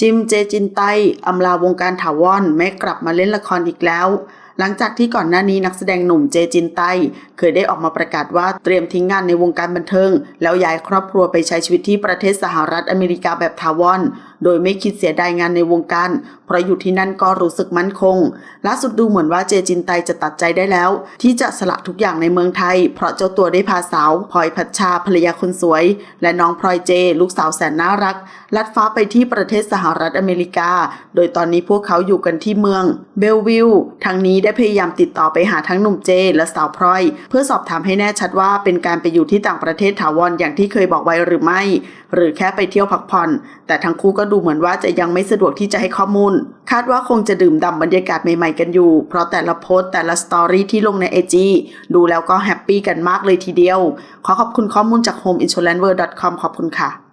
จิมเจจินไตอำลาวงการถาวรไม่กลับมาเล่นละครอีกแล้ว หลังจากที่ก่อนหน้านี้นักแสดงหนุ่มเจจินไตเคยได้ออกมาประกาศว่าเตรียมทิ้งงานในวงการบันเทิง แล้วย้ายครอบครัวไปใช้ชีวิตที่ประเทศสหรัฐอเมริกาแบบถาวรโดยไม่คิดเสียดายงานในวงการ เพราะอยู่ที่นั่นก็รู้สึกมั่นคง ล่าสุดดูเหมือนว่าเจจินไตจะตัดใจได้แล้ว ที่จะสละทุกอย่างในเมืองไทย เพราะเจ้าตัวได้พาสาวพลอยพัชชาภรรยาคนสวย และน้องพลอยเจ ลูกสาวแสนน่ารัก ลัดฟ้าไปที่ประเทศสหรัฐอเมริกา โดยตอนนี้พวกเขาอยู่กันที่เมืองเบลวิลทางนี้ได้พยายามติดต่อไปหาทั้งหนุ่มเจ และสาวพลอย เพื่อสอบถามให้แน่ชัดว่าเป็นการไปอยู่ที่ต่างประเทศถาวรอย่างที่เคยบอกไว้หรือไม่ หรือแค่ไปเที่ยวพักผ่อน แต่ทั้งคู่ก็ดูเหมือนว่าจะยังไม่สะดวกที่จะให้ข้อมูล คาดว่าคงจะดื่มด่ำบรรยากาศใหม่ๆกันอยู่ เพราะแต่ละโพสต์แต่ละสตอรี่ที่ลงในไอจีดูแล้วก็แฮปปี้กันมากเลยทีเดียว ขอขอบคุณข้อมูลจาก homeinsuranceworld.com ขอบคุณค่ะ